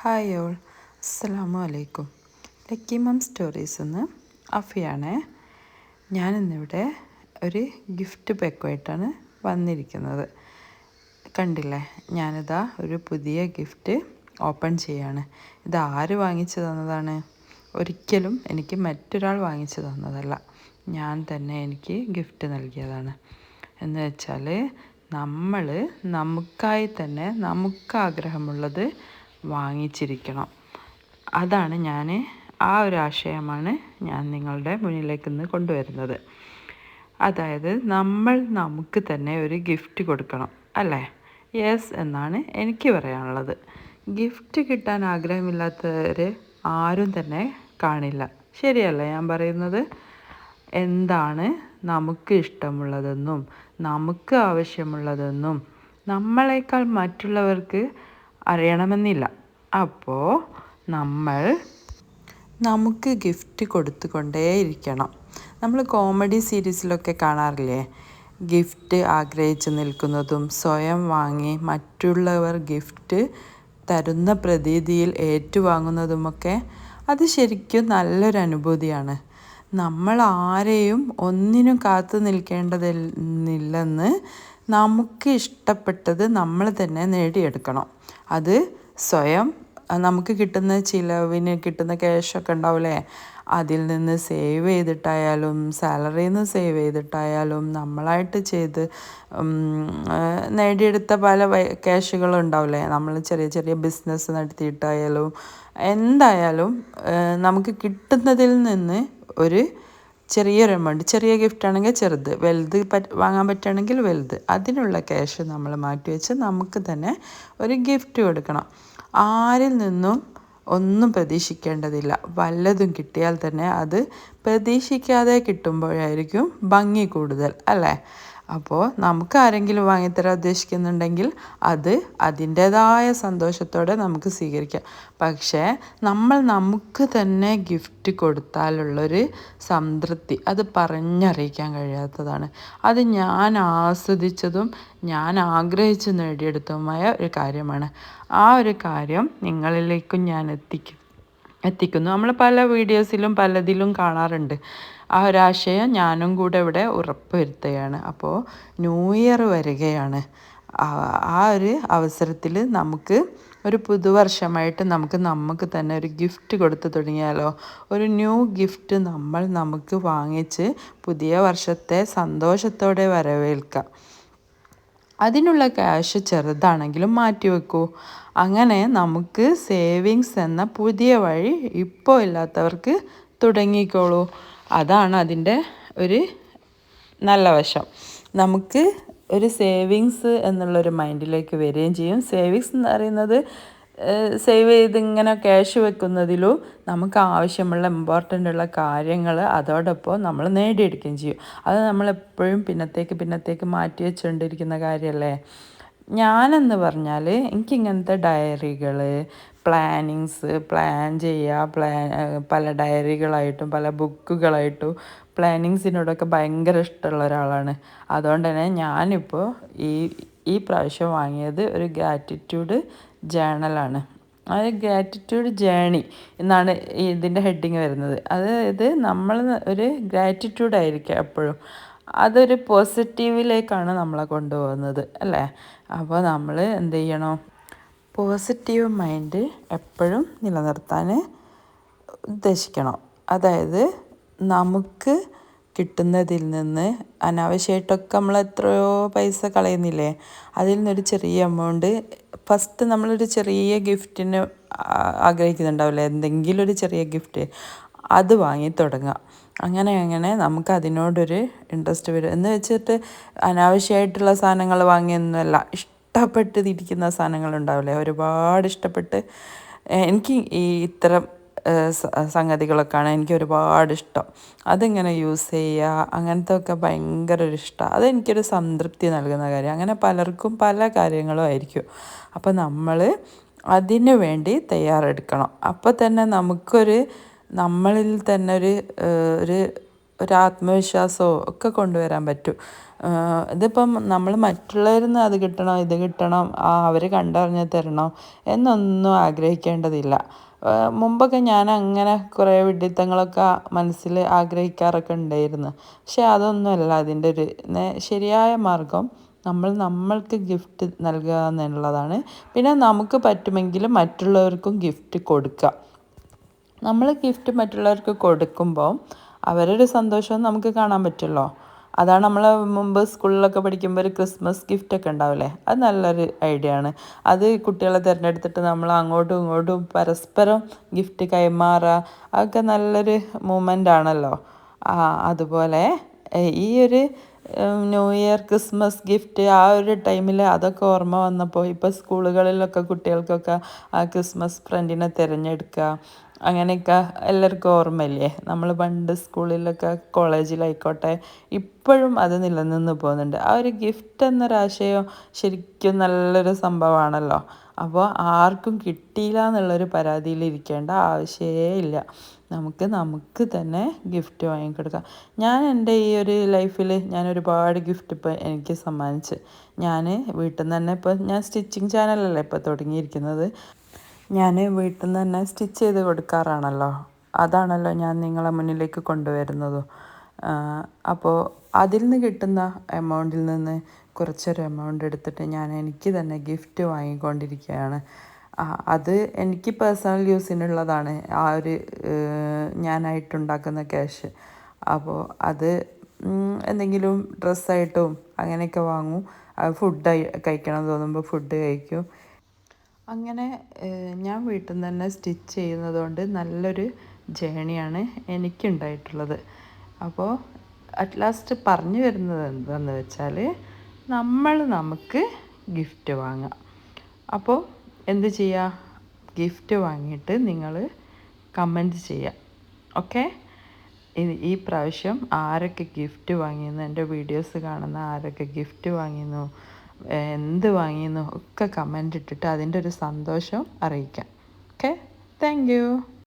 Hi all. അസ്സലാമു അലൈക്കും lucky മം stories എന്ന് അഫിയാണേ. ഞാനിന്നിവിടെ ഒരു ഗിഫ്റ്റ് പാക്കുമായിട്ടാണ് വന്നിരിക്കുന്നത്. കണ്ടില്ലേ? ഞാനിതാ ഒരു പുതിയ ഗിഫ്റ്റ് ഓപ്പൺ ചെയ്യാണ്. ഇത് ആര് വാങ്ങിച്ചു തന്നതാണ്? ഒരിക്കലും എനിക്ക് മറ്റൊരാൾ വാങ്ങിച്ചു തന്നതല്ല. ഞാൻ തന്നെ എനിക്ക് ഗിഫ്റ്റ് നൽകിയതാണ്. എന്ന് വെച്ചാൽ നമ്മൾ നമുക്കായി തന്നെ നമുക്ക് ആഗ്രഹമുള്ളത് വാങ്ങിച്ചിരിക്കണം. അതാണ് ഞാൻ ആ ഒരു ആശയമാണ് ഞാൻ നിങ്ങളുടെ മുന്നിലേക്ക് ഇന്ന് കൊണ്ടുവരുന്നത്. അതായത് നമ്മൾ നമുക്ക് തന്നെ ഒരു ഗിഫ്റ്റ് കൊടുക്കണം അല്ലേ? യെസ് എന്നാണ് എനിക്ക് പറയാനുള്ളത്. ഗിഫ്റ്റ് കിട്ടാൻ ആഗ്രഹമില്ലാത്തവർ ആരും തന്നെ കാണില്ല. ശരിയല്ല ഞാൻ പറയുന്നത്? എന്താണ് നമുക്ക് ഇഷ്ടമുള്ളതെന്നും നമുക്ക് ആവശ്യമുള്ളതെന്നും നമ്മളെക്കാൾ മറ്റുള്ളവർക്ക് അറിയണമെന്നില്ല. അപ്പോൾ നമ്മൾ നമുക്ക് ഗിഫ്റ്റ് കൊടുത്തുകൊണ്ടേയിരിക്കണം. നമ്മൾ കോമഡി സീരീസിലൊക്കെ കാണാറില്ലേ? ഗിഫ്റ്റ് ആഗ്രഹിച്ച് നിൽക്കുന്നതും സ്വയം വാങ്ങി മറ്റുള്ളവർ ഗിഫ്റ്റ് തരുന്ന പ്രതീതിയിൽ ഏറ്റുവാങ്ങുന്നതുമൊക്കെ അത് ശരിക്കും നല്ലൊരു അനുഭൂതിയാണ്. നമ്മൾ ആരെയും ഒന്നിനും കാത്തു നിൽക്കേണ്ടതില്ലെന്ന് നമുക്ക് ഇഷ്ടപ്പെട്ടത് നമ്മൾ തന്നെ നേടിയെടുക്കണം. അത് സ്വയം നമുക്ക് കിട്ടുന്ന ചിലവിന് കിട്ടുന്ന ക്യാഷൊക്കെ ഉണ്ടാവില്ലേ? അതിൽ നിന്ന് സേവ് ചെയ്തിട്ടായാലും സാലറിയിൽ നിന്ന് സേവ് ചെയ്തിട്ടായാലും നമ്മളായിട്ട് ചെയ്ത് നേടിയെടുത്ത പല ക്യാഷുകളും ഉണ്ടാവില്ലേ? നമ്മൾ ചെറിയ ചെറിയ ബിസിനസ് നടത്തിയിട്ടായാലും എന്തായാലും നമുക്ക് കിട്ടുന്നതിൽ നിന്ന് ഒരു ചെറിയൊരു എമൗണ്ട് ചെറിയ ഗിഫ്റ്റ് ആണെങ്കിൽ ചെറുത് വലുത് വാങ്ങാൻ പറ്റുകയാണെങ്കിൽ വലുത്. അതിനുള്ള ക്യാഷ് നമ്മൾ മാറ്റി വെച്ച് നമുക്ക് തന്നെ ഒരു ഗിഫ്റ്റ് കൊടുക്കണം. ആരിൽ നിന്നും ഒന്നും പ്രതീക്ഷിക്കേണ്ടതില്ല. വല്ലതും കിട്ടിയാൽ തന്നെ അത് പ്രതീക്ഷിക്കാതെ കിട്ടുമ്പോഴായിരിക്കും ഭംഗി കൂടുതൽ അല്ലേ? അപ്പോൾ നമുക്ക് ആരെങ്കിലും വാങ്ങിത്തരാൻ ഉദ്ദേശിക്കുന്നുണ്ടെങ്കിൽ അത് അതിന്റേതായ സന്തോഷത്തോടെ നമുക്ക് സ്വീകരിക്കാം. പക്ഷേ നമ്മൾ നമുക്ക് തന്നെ ഗിഫ്റ്റ് കൊടുത്താലുള്ളൊരു സംതൃപ്തി അത് പറഞ്ഞറിയിക്കാൻ കഴിയാത്തതാണ്. അത് ഞാൻ ആസ്വദിച്ചതും ഞാൻ ആഗ്രഹിച്ച് നേടിയെടുത്തതുമായ ഒരു കാര്യമാണ്. ആ ഒരു കാര്യം നിങ്ങളിലേക്കും ഞാൻ എത്തിക്കും എത്തിക്കുന്നു. നമ്മൾ പല വീഡിയോസിലും പലതിലും കാണാറുണ്ട്. ആ ഒരാശയം ഞാനും കൂടെ ഇവിടെ ഉറപ്പുവരുത്തുകയാണ്. അപ്പോൾ ന്യൂ ഇയർ വരികയാണ്. ആ ഒരു അവസരത്തിൽ നമുക്ക് ഒരു പുതുവർഷമായിട്ട് നമുക്ക് നമുക്ക് തന്നെ ഒരു ഗിഫ്റ്റ് കൊടുത്തു തുടങ്ങിയാലോ? ഒരു ന്യൂ ഗിഫ്റ്റ് നമ്മൾ നമുക്ക് വാങ്ങിച്ച് പുതിയ വർഷത്തെ സന്തോഷത്തോടെ വരവേൽക്കാം. അതിനുള്ള ക്യാഷ് ചെറുതാണെങ്കിലും മാറ്റി വെക്കൂ. അങ്ങനെ നമുക്ക് സേവിങ്സ് എന്ന പുതിയ വഴി ഇപ്പോൾ ഇല്ലാത്തവർക്ക് തുടങ്ങിക്കോളൂ. അതാണ് അതിന്റെ ഒരു നല്ല വശം. നമുക്ക് ഒരു സേവിങ്സ് എന്നുള്ളൊരു മൈൻഡിലേക്ക് വരികയും ചെയ്യും. സേവിങ്സ് എന്ന് പറയുന്നത് സേവ് ചെയ്ത് ഇങ്ങനെ ക്യാഷ് വെക്കുന്നതിലും നമുക്ക് ആവശ്യമുള്ള ഇമ്പോർട്ടന്റ് ഉള്ള കാര്യങ്ങൾ അതോടൊപ്പം നമ്മൾ നേടിയെടുക്കുകയും ചെയ്യും. അത് നമ്മളെപ്പോഴും പിന്നത്തേക്ക് പിന്നത്തേക്ക് മാറ്റി വെച്ചുകൊണ്ടിരിക്കുന്ന കാര്യമല്ലേ? ഞാനെന്ന് പറഞ്ഞാൽ എനിക്കിങ്ങനത്തെ ഡയറികൾ പ്ലാനിങ്സ് പ്ലാൻ ചെയ്യുക പ്ലാൻ പല ഡയറികളായിട്ടും പല ബുക്കുകളായിട്ടും പ്ലാനിങ്സിനോടൊക്കെ ഭയങ്കര ഇഷ്ടമുള്ള ഒരാളാണ്. അതുകൊണ്ട് തന്നെ ഞാനിപ്പോൾ ഈ ഈ പ്രാവശ്യം വാങ്ങിയത് ഒരു ഗ്രാറ്റിറ്റ്യൂഡ് ജേണലാണ്. അത് ഗ്രാറ്റിറ്റ്യൂഡ് ജേണി എന്നാണ് ഇതിന്റെ ഹെഡിങ് വരുന്നത്. അതായത് നമ്മൾ ഒരു ഗ്രാറ്റിറ്റ്യൂഡ് ആയിരിക്കും എപ്പോഴും. അതൊരു പോസിറ്റീവിലേക്കാണ് നമ്മളെ കൊണ്ടുപോകുന്നത് അല്ലേ? അപ്പോൾ നമ്മൾ എന്ത് ചെയ്യണം? പോസിറ്റീവ് മൈൻഡ് എപ്പോഴും നിലനിർത്താൻ ഉദ്ദേശിക്കണം. അതായത് നമുക്ക് കിട്ടുന്നതിൽ നിന്ന് അനാവശ്യമായിട്ടൊക്കെ നമ്മൾ എത്രയോ പൈസ കളയുന്നില്ലേ? അതിൽ നിന്നൊരു ചെറിയ എമൗണ്ട് ഫസ്റ്റ് നമ്മളൊരു ചെറിയ ഗിഫ്റ്റിന് ആഗ്രഹിക്കുന്നുണ്ടാവില്ലേ? എന്തെങ്കിലും ഒരു ചെറിയ ഗിഫ്റ്റ് അത് വാങ്ങി തുടങ്ങുക. അങ്ങനെ അങ്ങനെ നമുക്ക് അതിനോടൊരു ഇൻട്രസ്റ്റ് വരും. എന്ന് വെച്ചിട്ട് അനാവശ്യമായിട്ടുള്ള സാധനങ്ങൾ വാങ്ങിയൊന്നുമല്ല. ഇഷ്ടപ്പെട്ടിരിക്കുന്ന സാധനങ്ങളുണ്ടാവില്ലേ ഒരുപാട് ഇഷ്ടപ്പെട്ട് എനിക്ക് ഈ ഇത്തരം സംഗതികളൊക്കെയാണ് എനിക്ക് ഒരുപാട് ഇഷ്ടം. അതിങ്ങനെ യൂസ് ചെയ്യുക അങ്ങനത്തെ ഒക്കെ ഭയങ്കര ഒരു ഇഷ്ടമാണ് അതെനിക്കൊരു സംതൃപ്തി നൽകുന്ന കാര്യം. അങ്ങനെ പലർക്കും പല കാര്യങ്ങളും ആയിരിക്കും. അപ്പോൾ നമ്മൾ അതിനു വേണ്ടി തയ്യാറെടുക്കണം. അപ്പോൾ തന്നെ നമുക്കൊരു നമ്മളിൽ തന്നെ ഒരു ഒരു ഒരു ആത്മവിശ്വാസമോ ഒക്കെ കൊണ്ടുവരാൻ പറ്റും. ഇതിപ്പം നമ്മൾ മറ്റുള്ളവരിൽ നിന്ന് അത് കിട്ടണം ഇത് കിട്ടണം ആ അവർ കണ്ടറിഞ്ഞ് തരണം എന്നൊന്നും ആഗ്രഹിക്കേണ്ടതില്ല. മുമ്പൊക്കെ ഞാൻ അങ്ങനെ കുറേ വിഡിത്തങ്ങളൊക്കെ മനസ്സിൽ ആഗ്രഹിക്കാറൊക്കെ ഉണ്ടായിരുന്നു. പക്ഷെ അതൊന്നുമല്ല അതിന്റെ ഒരു ശരിയായ മാർഗം നമ്മൾ നമ്മൾക്ക് ഗിഫ്റ്റ് നൽകുക എന്നുള്ളതാണ് പിന്നെ നമുക്ക് പറ്റുമെങ്കിൽ മറ്റുള്ളവർക്കും ഗിഫ്റ്റ് കൊടുക്കുക. നമ്മൾ ഗിഫ്റ്റ് മറ്റുള്ളവർക്ക് കൊടുക്കുമ്പോൾ അവരൊരു സന്തോഷം നമുക്ക് കാണാൻ പറ്റുമല്ലോ. അതാണ് നമ്മൾ മുമ്പ് സ്കൂളിലൊക്കെ പഠിക്കുമ്പോൾ ഒരു ക്രിസ്മസ് ഗിഫ്റ്റ് ഒക്കെ ഉണ്ടാവില്ലേ? അത് നല്ലൊരു ഐഡിയ ആണ്. അത് കുട്ടികളെ തിരഞ്ഞെടുത്തിട്ട് നമ്മൾ അങ്ങോട്ടും ഇങ്ങോട്ടും പരസ്പരം ഗിഫ്റ്റ് കൈമാറുക അതൊക്കെ നല്ലൊരു മൂമെന്റ് ആണല്ലോ. അതുപോലെ ഈ ഒരു ന്യൂ ഇയർ ക്രിസ്മസ് ഗിഫ്റ്റ് ആ ഒരു ടൈമിൽ അതൊക്കെ ഓർമ്മ വന്നപ്പോൾ ഇപ്പോൾ സ്കൂളുകളിലൊക്കെ കുട്ടികൾക്കൊക്കെ ആ ക്രിസ്മസ് ഫ്രണ്ടിനെ തിരഞ്ഞെടുക്കുക. അങ്ങനെയൊക്കെ എല്ലാവർക്കും ഓർമ്മയില്ലേ? നമ്മൾ പണ്ട് സ്കൂളിലൊക്കെ കോളേജിലായിക്കോട്ടെ ഇപ്പോഴും അത് നിലനിന്ന് പോകുന്നുണ്ട്. ആ ഒരു ഗിഫ്റ്റ് എന്നൊരാശയം ശരിക്കും നല്ലൊരു സംഭവമാണല്ലോ. അപ്പോൾ ആർക്കും കിട്ടിയില്ല എന്നുള്ളൊരു പരാതിയിൽ ഇരിക്കേണ്ട ആവശ്യമേ ഇല്ല. നമുക്ക് നമുക്ക് തന്നെ ഗിഫ്റ്റ് വാങ്ങിക്കൊടുക്കാം. ഞാൻ എന്റെ ഈ ഒരു ലൈഫിൽ ഞാൻ ഒരുപാട് ഗിഫ്റ്റ് ഇപ്പോൾ എനിക്ക് സമ്മാനിച്ച്. ഞാൻ വീട്ടിൽ നിന്ന് തന്നെ ഇപ്പോൾ ഞാൻ സ്റ്റിച്ചിങ് ചാനലല്ലേ ഇപ്പോൾ തുടങ്ങിയിരിക്കുന്നത്. ഞാൻ വീട്ടിൽ നിന്ന് തന്നെ സ്റ്റിച്ച് ചെയ്ത് കൊടുക്കാറാണല്ലോ. അതാണല്ലോ ഞാൻ നിങ്ങളെ മുന്നിലേക്ക് കൊണ്ടുവരുന്നതും. അപ്പോൾ അതിൽ നിന്ന് കിട്ടുന്ന എമൗണ്ടിൽ നിന്ന് കുറച്ചൊരു എമൗണ്ട് എടുത്തിട്ട് ഞാൻ എനിക്ക് തന്നെ ഗിഫ്റ്റ് വാങ്ങിക്കൊണ്ടിരിക്കുകയാണ്. അത് എനിക്ക് പേഴ്സണൽ യൂസിനുള്ളതാണ്. ആ ഒരു ഞാനായിട്ടുണ്ടാക്കുന്ന ക്യാഷ്. അപ്പോൾ അത് എന്തെങ്കിലും ഡ്രസ്സായിട്ടും അങ്ങനെയൊക്കെ വാങ്ങും. ഫുഡ് കഴിക്കണം തോന്നുമ്പോൾ ഫുഡ് കഴിക്കും. അങ്ങനെ ഞാൻ വീട്ടിൽ നിന്ന് തന്നെ സ്റ്റിച്ച് ചെയ്യുന്നത് കൊണ്ട് നല്ലൊരു ജേണിയാണ് എനിക്കുണ്ടായിട്ടുള്ളത്. അപ്പോൾ അറ്റ് ലാസ്റ്റ് പറഞ്ഞു വരുന്നത് എന്താണെന്ന് വെച്ചാൽ നമ്മൾ നമുക്ക് ഗിഫ്റ്റ് വാങ്ങാം. അപ്പോൾ എന്ത് ചെയ്യുക ഗിഫ്റ്റ് വാങ്ങിയിട്ട് നിങ്ങൾ കമന്റ് ചെയ്യുക ഓക്കെ? ഈ പ്രാവശ്യം ആരൊക്കെ ഗിഫ്റ്റ് വാങ്ങിയെന്ന് എന്റെ വീഡിയോസ് കാണുന്ന ആരൊക്കെ ഗിഫ്റ്റ് വാങ്ങിയെന്നു എന്ത് വാങ്ങിയെന്നും ഒക്കെ കമന്റ് ഇട്ടിട്ട് അതിന്റെ ഒരു സന്തോഷം അറിയിക്കാം. Okay thank